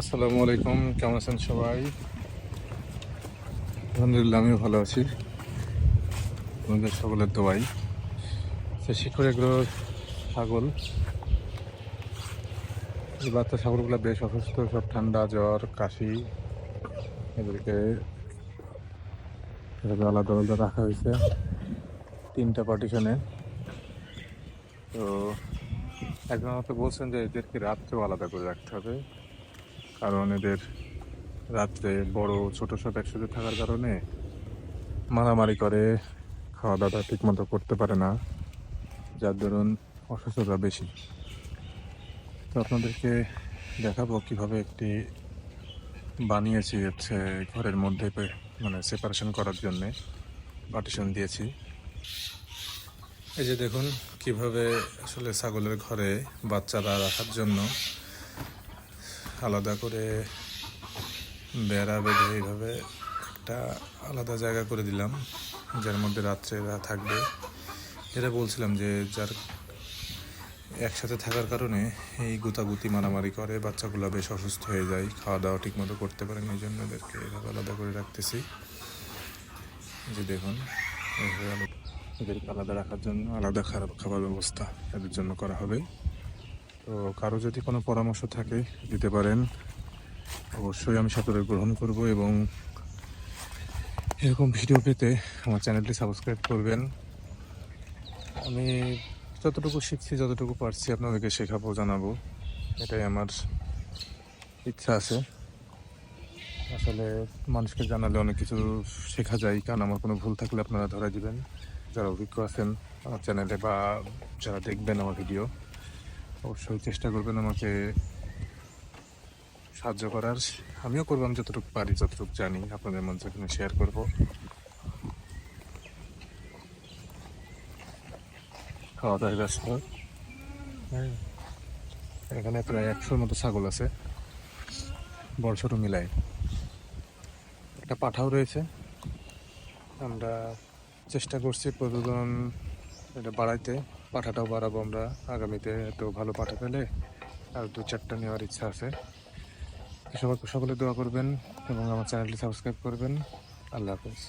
আসসালামু আলাইকুম, কেমন আছেন সবাই? আলহামদুলিল্লাহ, আমিও ভালো আছি। আমাদের সকলের দোয়াই। সে শিখর এগুলো ছাগল। এই বাচ্চা ছাগলগুলো বেশ অসুস্থ, সব ঠান্ডা, জ্বর, কাশি। এদেরকে আলাদা আলাদা রাখা হয়েছে তিনটা পার্টিশনে তো একজন আমাকে বলছেন যে এদেরকে রাত্রেও আলাদা করে রাখতে হবে। কারণ এদের রাত্রে বড় ছোট সব একসাথে থাকার কারণে মারামারি করে খাওয়া দাওয়া ঠিক মতো করতে পারে না। যার দরুন অসুস্থতা বেশি। তো আপনাদেরকে দেখাবো কীভাবে একটি বানিয়েছি হচ্ছে ঘরের মধ্যে মানে সেপারেশন করার জন্যে পার্টিশন দিয়েছি। এই যে দেখুন কীভাবে আসলে ছাগলের ঘরে বাচ্চারা রাখার জন্য আলাদা করে বেড়া বেঁধে এইভাবে একটা আলাদা জায়গা করে দিলাম, যার মধ্যে রাত্রে এরা থাকবে। এটা বলছিলাম যে যার একসাথে থাকার কারণে এই গুতাগুতি মারামারি করে, বাচ্চাগুলো বেশ অসুস্থ হয়ে যায় খাওয়া দাওয়া ঠিকমতো করতে পারেন, এই জন্য এদেরকে এভাবে আলাদা করে রাখতেছি। যে দেখুন এদেরকে আলাদা রাখার জন্য আলাদা খারাপ খাবার ব্যবস্থা এদের জন্য করা হবে। তো কারও যদি কোনো পরামর্শ থাকে, দিতে পারেন। অবশ্যই আমি সাথে গ্রহণ করব এবং এরকম ভিডিও পেতে আমার চ্যানেলটি সাবস্ক্রাইব করবেন। আমি যতটুকু শিখছি, যতটুকু পারছি আপনাদেরকে শেখাবো, জানাব। এটাই আমার ইচ্ছা আছে। আসলে মানুষকে জানালে অনেক কিছু শেখা যায়, কারণ আমার কোনো ভুল থাকলে আপনারা ধরা দিবেন। যারা অভিজ্ঞ আছেন আমার চ্যানেলে বা যারা দেখবেন আমার ভিডিও। অবশ্যই চেষ্টা করবেন আমাকে সাহায্য করার। আমিও করব আমি যতটুকু পারি যতটুকু জানি। আপনাদের মধ্যে এখানে শেয়ার করব। খাওয়া দাওয়ার ব্যস্ত হ্যাঁ। এখানে প্রায় একশোর মতো ছাগল আছে। বড় ছোট মিলাই একটা পাঠাও রয়েছে। আমরা চেষ্টা করছি প্রতিদিন এটা বাড়াইতে। পাঠাটাও বাড়াবো আমরা। আগামীতে এত ভালো পাঠা পেলে আর দু চারটা নেওয়ার ইচ্ছা আছে। সবাই সকলে দোয়া করবেন এবং আমার চ্যানেলটি সাবস্ক্রাইব করবেন। আল্লাহ হাফেজ।